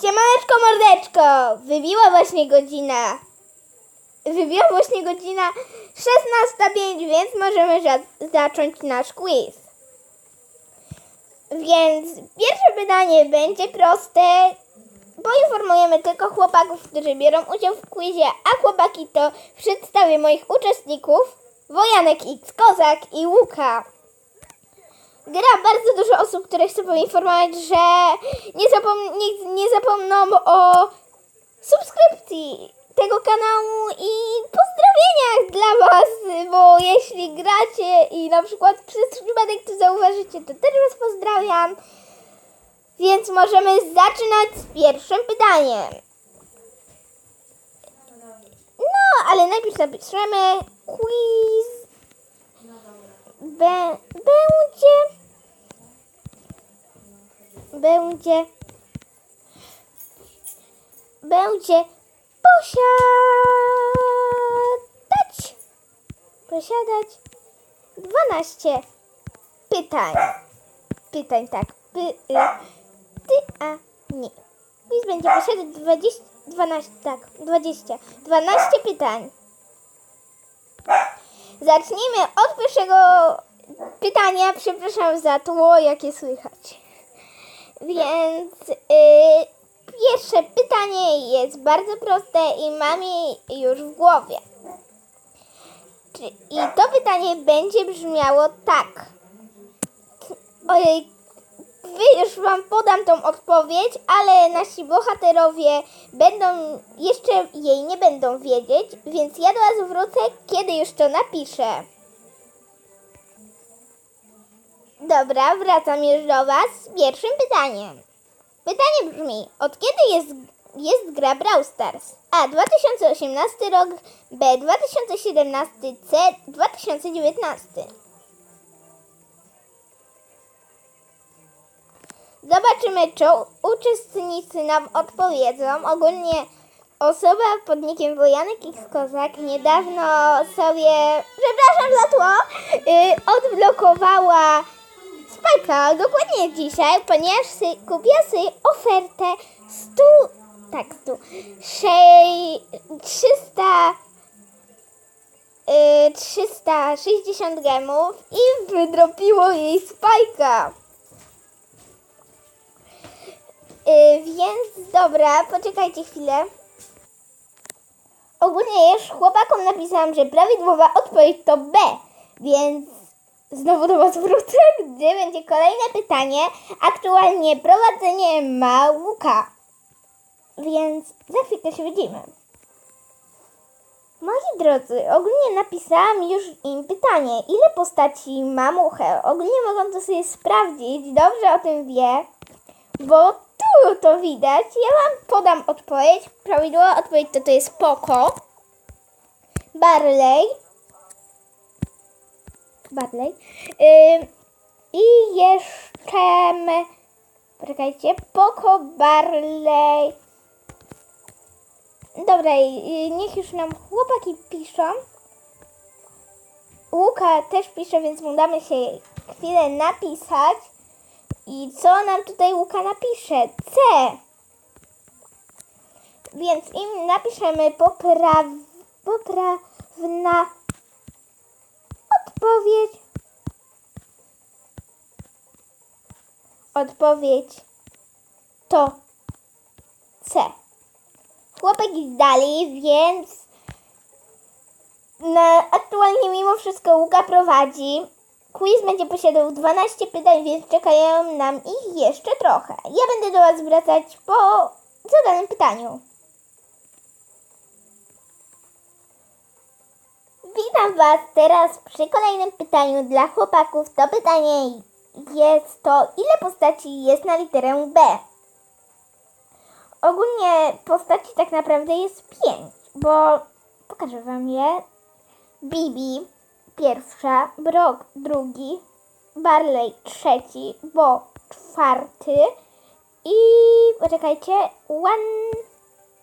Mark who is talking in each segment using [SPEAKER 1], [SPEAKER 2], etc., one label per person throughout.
[SPEAKER 1] Siemaneczko, mordeczko! Wybiła właśnie godzina. Wybiła właśnie godzina 16.05, więc możemy za- zacząć nasz quiz. Więc pierwsze pytanie będzie proste. Poinformujemy tylko chłopaków, którzy biorą udział w quizie, a chłopaki to przedstawię moich uczestników. Wojanek X, Kozak i Łuka. Gra bardzo dużo osób, które chcę poinformować, że nie, zapom- nie, nie zapomną o subskrypcji tego kanału i pozdrowieniach dla Was, bo jeśli gracie i na przykład przez przypadek to zauważycie, to też Was pozdrawiam. Więc możemy zaczynać z pierwszym pytaniem. No, ale najpierw napiszemy quiz. Be- będzie. Będzie. Będzie posiadać. Posiadać 12 pytań. Pytań, tak. Py, y, ty, a, nie. Quiz będzie posiadać 20, 12, tak, 20. 12 pytań. Zacznijmy od pierwszego pytania. Przepraszam za tło, jakie słychać. Więc y, pierwsze pytanie jest bardzo proste i mam je już w głowie. I to pytanie będzie brzmiało tak. Ojej, już wam podam tą odpowiedź, ale nasi bohaterowie będą jeszcze jej nie będą wiedzieć, więc ja do was wrócę, kiedy już to napiszę. Dobra, wracam już do was z pierwszym pytaniem. Pytanie brzmi, od kiedy jest, jest gra Brawl Stars? A. 2018 rok, B. 2017, C. 2019. Zobaczymy, czy uczestnicy nam odpowiedzą. Ogólnie osoba pod nickiem Wojanek X Kozak niedawno sobie, przepraszam za tło, yy, odblokowała Spajka dokładnie dzisiaj, ponieważ sy, kupiła sobie ofertę 100, tak 100, 300 yy, 360 gemów i wydropiło jej spajka. Yy, więc dobra, poczekajcie chwilę. Ogólnie już chłopakom napisałam, że prawidłowa odpowiedź to B, więc znowu do Was wrócę, gdzie będzie kolejne pytanie. Aktualnie prowadzenie ma Łuka, więc za chwilkę się widzimy. Moi drodzy, ogólnie napisałam już im pytanie, ile postaci ma muchę. Ogólnie mogą to sobie sprawdzić, dobrze o tym wie, bo tu to widać. Ja wam podam odpowiedź. Prawidłowa odpowiedź to to jest Poko, Barley, Barley Ym, i jeszcze, m- poczekajcie, Poko, Barley. Dobra, niech już nam chłopaki piszą. Łuka też pisze, więc mu damy się chwilę napisać. I co nam tutaj Łuka napisze? C. Więc im napiszemy popraw, poprawna odpowiedź. Odpowiedź to C. Chłopaki zdali, więc na, aktualnie mimo wszystko Łuka prowadzi. Quiz będzie posiadał 12 pytań, więc czekają nam ich jeszcze trochę. Ja będę do Was wracać po zadanym pytaniu. Witam Was teraz przy kolejnym pytaniu dla chłopaków. To pytanie jest to, ile postaci jest na literę B? Ogólnie postaci tak naprawdę jest 5, bo pokażę Wam je. Bibi pierwsza, Brock drugi, Barley trzeci, Bo czwarty. I poczekajcie, one,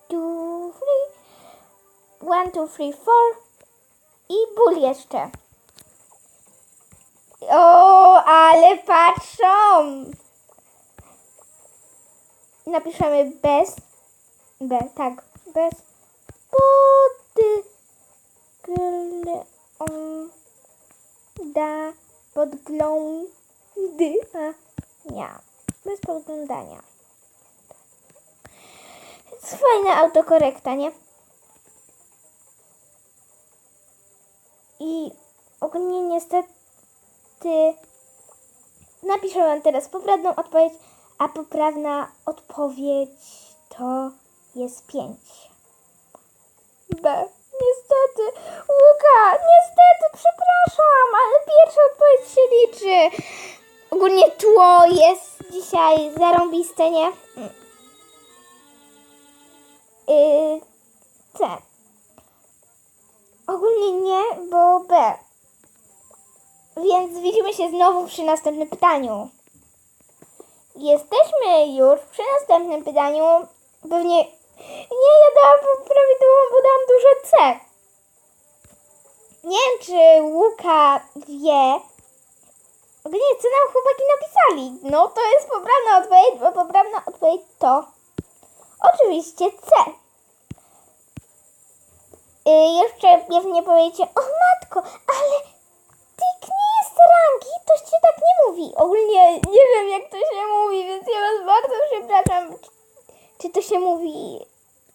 [SPEAKER 1] two, three, one, two, three, four i Bull jeszcze. O, ale patrzą! napiszemy bez, B, tak, bez podgląda, podglądania, bez podglądania. Jest fajna autokorekta, nie? I ogólnie niestety napiszę wam teraz poprawną odpowiedź, a poprawna odpowiedź to jest 5. B. Niestety, Łuka, niestety, przepraszam, ale pierwsza odpowiedź się liczy. Ogólnie tło jest dzisiaj zarąbiste, nie? Yy, C. Ogólnie nie, bo B. Więc widzimy się znowu przy następnym pytaniu. Jesteśmy już przy następnym pytaniu. Pewnie nie, ja dałam prawidłową, bo dałam duże C. Nie wiem, czy Łuka wie. Ogólnie, co nam chłopaki napisali? No, to jest poprawna odpowiedź, bo poprawna odpowiedź to oczywiście C. Y, jeszcze pewnie powiecie, o matko, ale Tik nie jest rangi, to się tak nie mówi. Ogólnie nie wiem jak to się mówi, więc ja was bardzo przepraszam. Czy, czy to się mówi?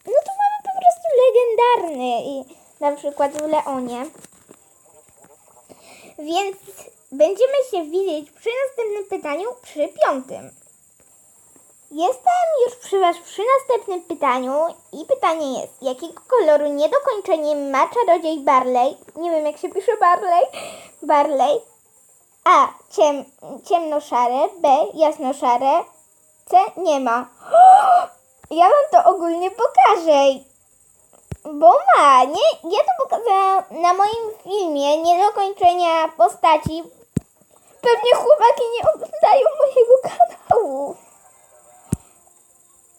[SPEAKER 1] No to mamy po prostu legendarny i na przykład w Leonie. Więc będziemy się widzieć przy następnym pytaniu, przy piątym. Jestem już przy Was przy następnym pytaniu i pytanie jest, jakiego koloru niedokończenie ma czarodziej Barley? Nie wiem jak się pisze Barley. Barley. A. Ciem, ciemnoszare. B. Jasnoszare. C. Nie ma. Ja Wam to ogólnie pokażę. Bo ma, nie? Ja to pokazałam na moim filmie niedokończenia postaci. Pewnie chłopaki nie oglądają mojego kanału.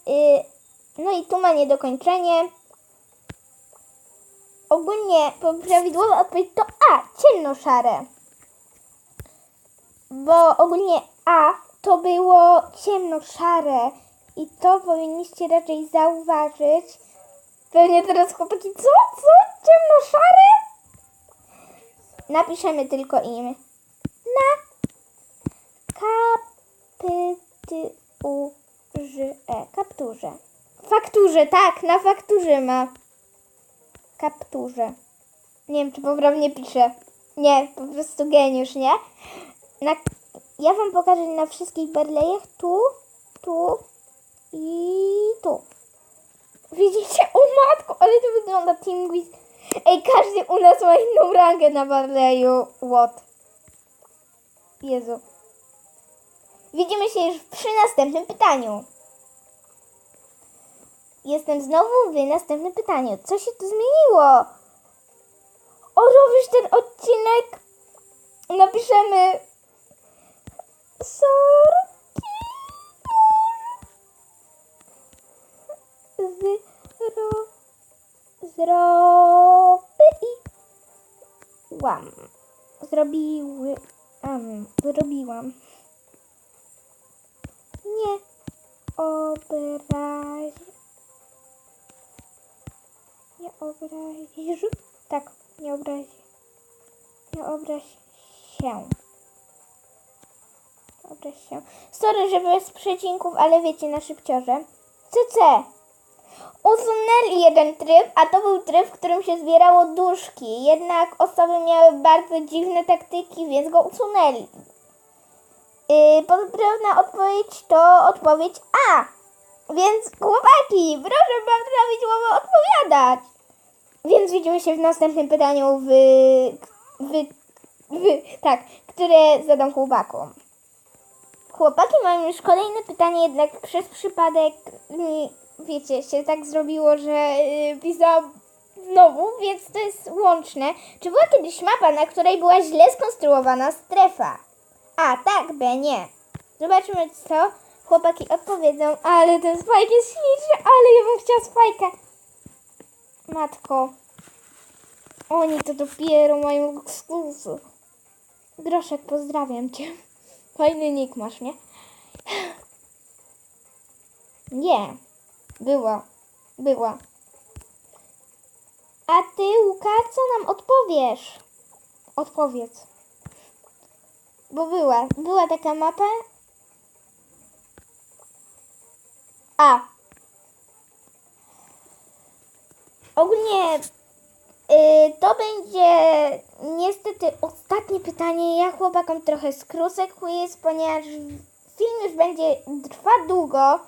[SPEAKER 1] Y, no i tu ma niedokończenie. Ogólnie prawidłowa odpowiedź to A, ciemnoszare. Bo ogólnie A to było ciemnoszare i to powinniście raczej zauważyć. Pewnie teraz chłopaki, co? Co? Ciemnoszare? Napiszemy tylko im. Na kapturze. Kapturze. Fakturze, tak, na fakturze ma. Kapturze. Nie wiem, czy poprawnie piszę. Nie, po prostu geniusz, nie? Na, ja wam pokażę na wszystkich berlejach. Tu, tu i tu. Widzicie? O matko, ale to wygląda Team Quiz. Ej, każdy u nas ma inną rangę na Barleyu. What? Jezu. Widzimy się już przy następnym pytaniu. Jestem znowu w następnym pytaniu. Co się tu zmieniło? O, robisz ten odcinek? Napiszemy sorki zro zrobiłam. Zrobiły um, zrobiłam. Nie obraź nie obrazisz? Tak, nie obrazi. Nie obraź się. Obraź się. Sorry, że bez przecinków, ale wiecie, na szybciorze. CC. Usunęli jeden tryb, a to był tryb, w którym się zbierało duszki. Jednak osoby miały bardzo dziwne taktyki, więc go usunęli. Yy, poprawna odpowiedź to odpowiedź A. Więc chłopaki, proszę wam prawidłowo odpowiadać. Więc widzimy się w następnym pytaniu w, w, w tak, które zadam chłopakom. Chłopaki mają już kolejne pytanie, jednak przez przypadek, wiecie, się tak zrobiło, że yy, pisałam znowu, więc to jest łączne. Czy była kiedyś mapa, na której była źle skonstruowana strefa? A, tak, B, nie. Zobaczmy, co chłopaki odpowiedzą. Ale ten spajk jest śliczny, ale ja bym chciała spajka. Matko. Oni to dopiero mają ekskluzy. Groszek, pozdrawiam cię. Fajny nick masz, nie? Nie. Było. Było. A ty, Łuka, co nam odpowiesz? Odpowiedz. Bo była. Była taka mapa. A. Ogólnie y, to będzie niestety ostatnie pytanie. Ja chłopakom trochę skrócę quiz, ponieważ film już będzie trwa długo,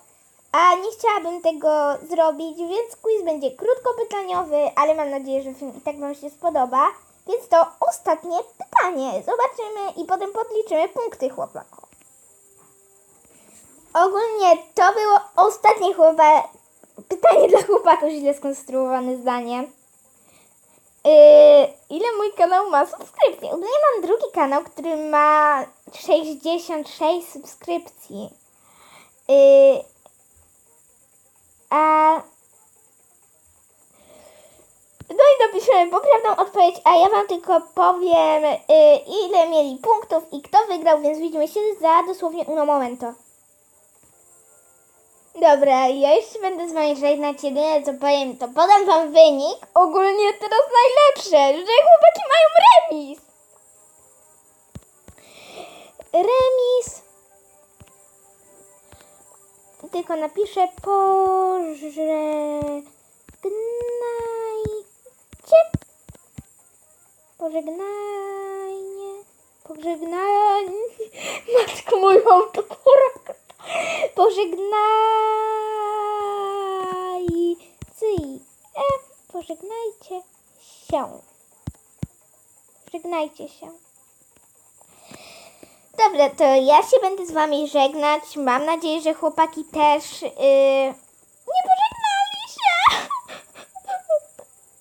[SPEAKER 1] a nie chciałabym tego zrobić, więc quiz będzie krótkopytaniowy, ale mam nadzieję, że film i tak Wam się spodoba. Więc to ostatnie pytanie. Zobaczymy i potem podliczymy punkty chłopakom. Ogólnie to było ostatnie chłopa... pytanie dla chłopaków, źle skonstruowane zdanie. Yy, ile mój kanał ma subskrypcji? Ogólnie mam drugi kanał, który ma 66 subskrypcji. Yy, a... No i napiszemy poprawną odpowiedź, a ja wam tylko powiem, yy, ile mieli punktów i kto wygrał, więc widzimy się za dosłownie uno momento. Dobra, ja jeszcze będę z wami żegnać. Jedyne co powiem, to podam wam wynik. Ogólnie teraz najlepsze, że chłopaki mają remis. Remis. Tylko napiszę pożegnajcie. Pożegnajnie. Pożegnajnie. Matko moją to porak. Pożegnajcie. Pożegnajcie się. Żegnajcie się. Dobra, to ja się będę z wami żegnać. Mam nadzieję, że chłopaki też yy,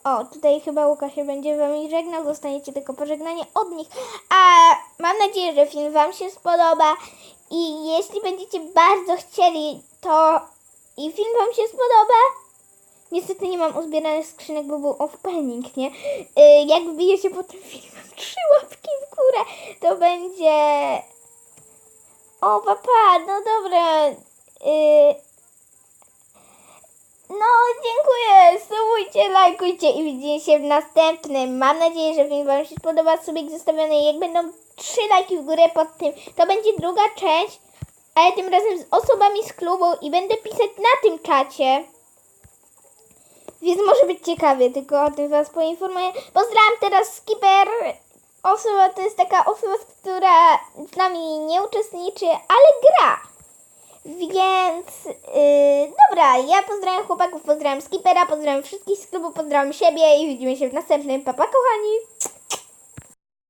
[SPEAKER 1] O, tutaj chyba Łukasz się będzie wami żegnał. Dostaniecie tylko pożegnanie od nich. A mam nadzieję, że film wam się spodoba. I jeśli będziecie bardzo chcieli, to i film wam się spodoba, Niestety nie mam uzbieranych skrzynek, bo był opening, nie? Yy, jak wbijecie pod tym filmem trzy łapki w górę, to będzie... O, papa, no dobra. Yy... No, dziękuję. Subujcie, lajkujcie i widzimy się w następnym. Mam nadzieję, że film Wam się spodoba. Subik zostawiony. Jak będą trzy lajki w górę pod tym, to będzie druga część, ale tym razem z osobami z klubu i będę pisać na tym czacie. Więc może być ciekawie, tylko o tym Was poinformuję. Pozdrawiam teraz Skipper. Osoba to jest taka osoba, która z nami nie uczestniczy, ale gra. Więc yy, dobra, ja pozdrawiam chłopaków, pozdrawiam Skipera, pozdrawiam wszystkich z klubu, pozdrawiam siebie i widzimy się w następnym. Papa kochani!